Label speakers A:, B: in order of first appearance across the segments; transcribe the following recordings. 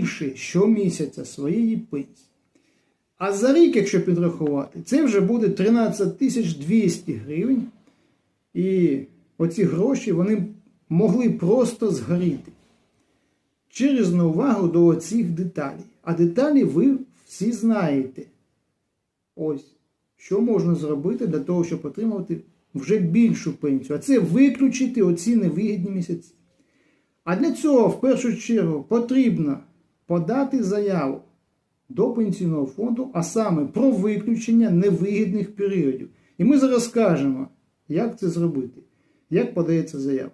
A: більше щомісяця своєї пенсії. А за рік, якщо підрахувати, це вже буде 13 тисяч 200 гривень. І оці гроші вони могли просто згоріти через неувагу до оцих деталей. А деталі ви всі знаєте. Ось, що можна зробити для того, щоб отримувати вже більшу пенсію. А це виключити оці невигідні місяці. А для цього, в першу чергу, потрібно подати заяву до пенсійного фонду, а саме про виключення невигідних періодів. І ми зараз скажемо, як це зробити, як подається заява.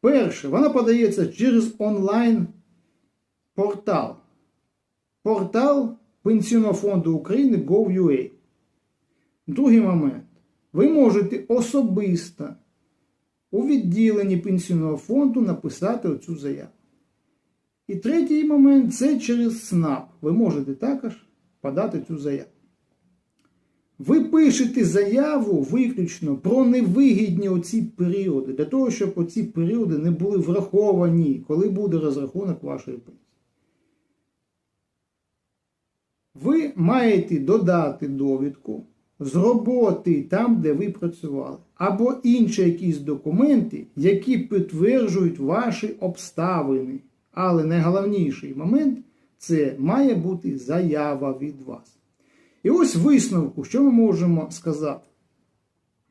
A: Перше, вона подається через онлайн-портал. Портал Пенсійного фонду України Gov.ua. Другий момент. Ви можете особисто у відділенні пенсійного фонду написати оцю заяву. І третій момент це через СНАП. Ви можете також подати цю заяву. Ви пишете заяву виключно про невигідні оці періоди, для того, щоб оці періоди не були враховані, коли буде розрахунок вашої пенсії. Ви маєте додати довідку з роботи там, де ви працювали, або інші якісь документи, які підтверджують ваші обставини. Але найголовніший момент це має бути заява від вас. І ось висновку, що ми можемо сказати?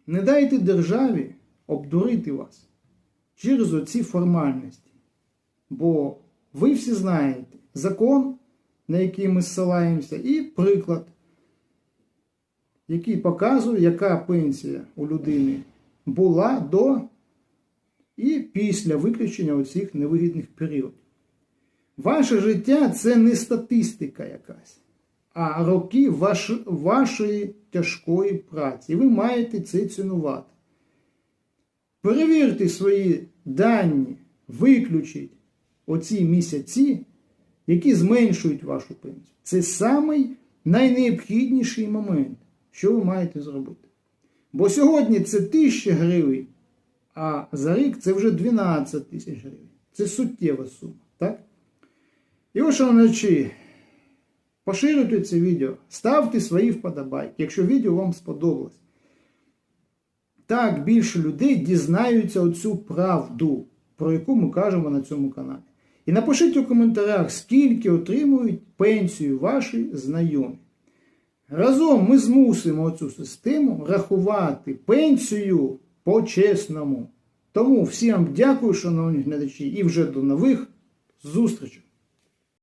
A: Не дайте державі обдурити вас через оці формальності. Бо ви всі знаєте закон, на який ми ссилаємося, і приклад, який показує, яка пенсія у людини була до і після виключення оцих невигідних періодів. Ваше життя це не статистика якась, а роки ваш, вашої тяжкої праці. І ви маєте це цінувати. Перевірте свої дані, виключіть оці місяці, які зменшують вашу пенсію. Це самий найнеобхідніший момент, що ви маєте зробити. Бо сьогодні це 1000 гривень, а за рік це вже 12 тисяч гривень. Це суттєва сума. так? І ось, поширюйте це відео, ставте свої вподобайки, якщо відео вам сподобалось. Так більше людей дізнаються оцю правду, про яку ми кажемо на цьому каналі. І напишіть у коментарях, скільки отримують пенсію ваші знайомі. Разом ми змусимо цю систему рахувати пенсію по-чесному. Тому всім дякую, шановні глядачі, і вже до нових зустрічей!